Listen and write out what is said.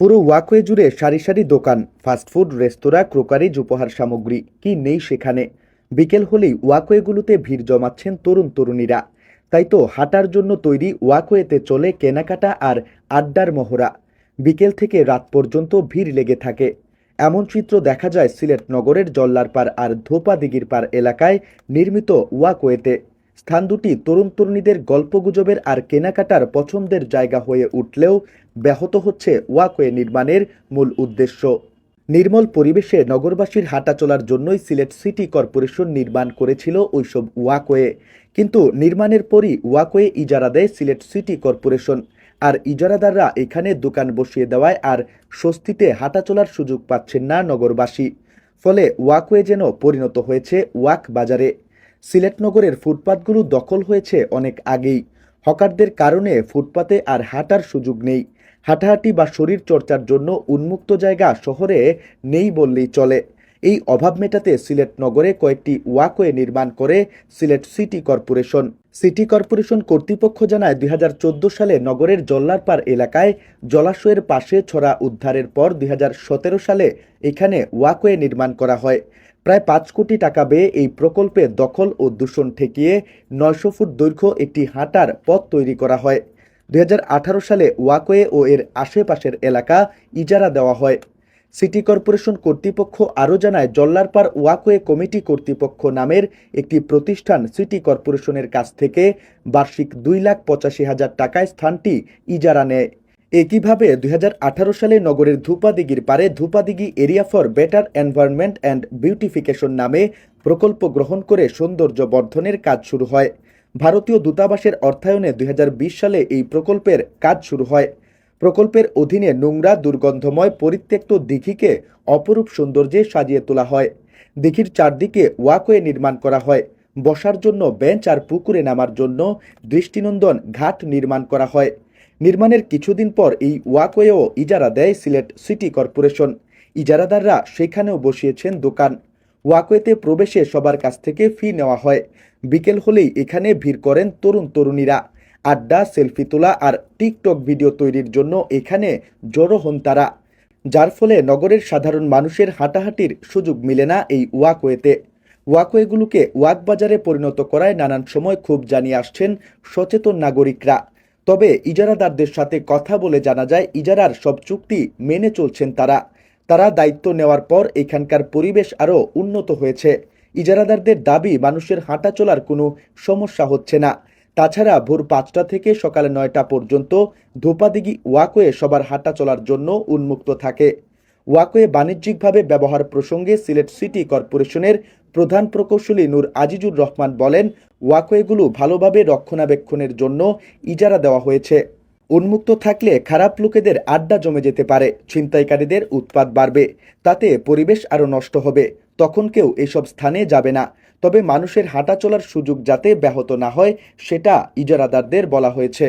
পুরো ওয়াকওয়ে জুড়ে সারি সারি দোকান ফাস্টফুড রেস্তোরাঁ ক্রোকারিজ উপহার সামগ্রী, কি নেই সেখানে? বিকেল হলেই ওয়াকওয়েগুলোতে ভিড় জমাচ্ছেন তরুণ তরুণীরা। তাই তো হাঁটার জন্য তৈরি ওয়াকওয়েতে চলে কেনাকাটা আর আড্ডার মহড়া। বিকেল থেকে রাত পর্যন্ত ভিড় লেগে থাকে। এমন চিত্র দেখা যায় সিলেট নগরের জল্লারপাড় আর ধোপা দিঘির পাড় এলাকায় নির্মিত ওয়াকওয়েতে। স্থান দুটি তরুণ তরুণীদের গল্পগুজবের আর কেনাকাটার পছন্দের জায়গা হয়ে উঠলেও ব্যাহত হচ্ছে ওয়াকওয়ে নির্মাণের মূল উদ্দেশ্য। নির্মল পরিবেশে নগরবাসীর হাঁটা চলার জন্যই সিলেট সিটি কর্পোরেশন নির্মাণ করেছিল ওইসব ওয়াকওয়ে। কিন্তু নির্মাণের পরই ওয়াকওয়ে ইজারা দেয় সিলেট সিটি কর্পোরেশন। আর ইজারাদাররা এখানে দোকান বসিয়ে দেওয়ায় আর স্বস্তিতে হাঁটা চলার সুযোগ পাচ্ছেন না নগরবাসী। ফলে ওয়াকওয়ে যেন পরিণত হয়েছে ওয়াক বাজারে। সিলেট নগরের ফুটপাতগুলো দখল হয়েছে অনেক আগেই। হকারদের কারণে ফুটপাতে আর হাঁটার সুযোগ নেই। হাঁটাহাঁটি বা শরীর চর্চার জন্য উন্মুক্ত জায়গা শহরে নেই বললেই চলে। এই অভাব মেটাতে সিলেট নগরে কয়েকটি ওয়াকওয়ে নির্মাণ করে Sylhet city corporation. City corporation কর্তৃপক্ষ জানায়, দুই হাজার চোদ্দ সালে নগরের জল্লারপাড় এলাকায় জলাশয়ের পাশে ছড়া উদ্ধারের পর দুই হাজার সতেরো সালে এখানে ওয়াকওয়ে নির্মাণ করা হয়। প্রায় পাঁচ কোটি টাকা ব্যয়ে এই প্রকল্পে দখল ও দূষণ ঠেকিয়ে নয়শো ফুট দৈর্ঘ্য একটি হাঁটার পথ তৈরি করা হয়। দু হাজার আঠারো সালে ওয়াকওয়ে ও এর আশেপাশের এলাকা ইজারা দেওয়া হয়। সিটি কর্পোরেশন কর্তৃপক্ষ আরও জানায়, জল্লারপাড় ওয়াকওয়ে কমিটি কর্তৃপক্ষ নামের একটি প্রতিষ্ঠান সিটি কর্পোরেশনের কাছ থেকে বার্ষিক দুই লাখ পঁচাশি হাজার টাকায় স্থানটি ইজারা নেয়। একইভাবে দুই হাজার আঠারো সালে নগরের ধূপাদিগির পারে Dhupadighi area for better environment and beautification নামে প্রকল্প গ্রহণ করে সৌন্দর্য বর্ধনের কাজ শুরু হয়। ভারতীয় দূতাবাসের অর্থায়নে দুই হাজার বিশ সালে এই প্রকল্পের কাজ শুরু হয়। প্রকল্পের অধীনে নোংরা, দুর্গন্ধময়, পরিত্যক্ত দিঘিকে অপরূপ সৌন্দর্যে সাজিয়ে তোলা হয়। দিঘির চারদিকে ওয়াকওয়ে নির্মাণ করা হয়। বসার জন্য বেঞ্চ আর পুকুরে নামার জন্য দৃষ্টিনন্দন ঘাট নির্মাণ করা হয়। নির্মাণের কিছুদিন পর এই ওয়াকওয়েও ইজারা দেয় সিলেট সিটি কর্পোরেশন। ইজারাদাররা সেখানেও বসিয়েছেন দোকান। ওয়াকওয়েতে প্রবেশে সবার কাছ থেকে ফি নেওয়া হয়। বিকেল হলেই এখানে ভিড় করেন তরুণ তরুণীরা। আড্ডা, সেলফি তোলা আর টিকটক ভিডিও তৈরির জন্য এখানে জড়ো হন তারা। যার ফলে নগরের সাধারণ মানুষের হাঁটাহাঁটির সুযোগ মিলে না এই ওয়াকওয়েতে। ওয়াকওয়েগুলোকে ওয়াক বাজারে পরিণত করায় নানান সময় ক্ষোভ জানিয়ে আসছেন সচেতন নাগরিকরা। তবে ইজারাদারদের সাথে কথা বলে জানা যায়, ইজারার সব চুক্তি মেনে চলছেন তারা। তারা দায়িত্ব নেওয়ার পর এখানকার পরিবেশ আরও উন্নত হয়েছে। ইজারাদারদের দাবি, মানুষের হাঁটা চলার কোনো সমস্যা হচ্ছে না। তাছাড়া ভোর পাঁচটা থেকে সকাল নয়টা পর্যন্ত ধোপাদিঘি ওয়াকওয়ে সবার হাঁটা চলার জন্য উন্মুক্ত থাকে। ওয়াকওয়ে বাণিজ্যিকভাবে ব্যবহার প্রসঙ্গে সিলেট সিটি কর্পোরেশনের প্রধান প্রকৌশলী নূর আজিজুর রহমান বলেন ওয়াকওয়েগুলো ভালোভাবে রক্ষণাবেক্ষণের জন্য ইজারা দেওয়া হয়েছে। উন্মুক্ত থাকলে খারাপ লোকেদের আড্ডা জমে যেতে পারে। ছিনতাইকারীদের উৎপাত বাড়বে, তাতে পরিবেশ আরও নষ্ট হবে। তখন কেউ এসব স্থানে যাবে না। তবে মানুষের হাঁটা চলার সুযোগ যাতে ব্যাহত না হয়, সেটা ইজারাদারদের বলা হয়েছে।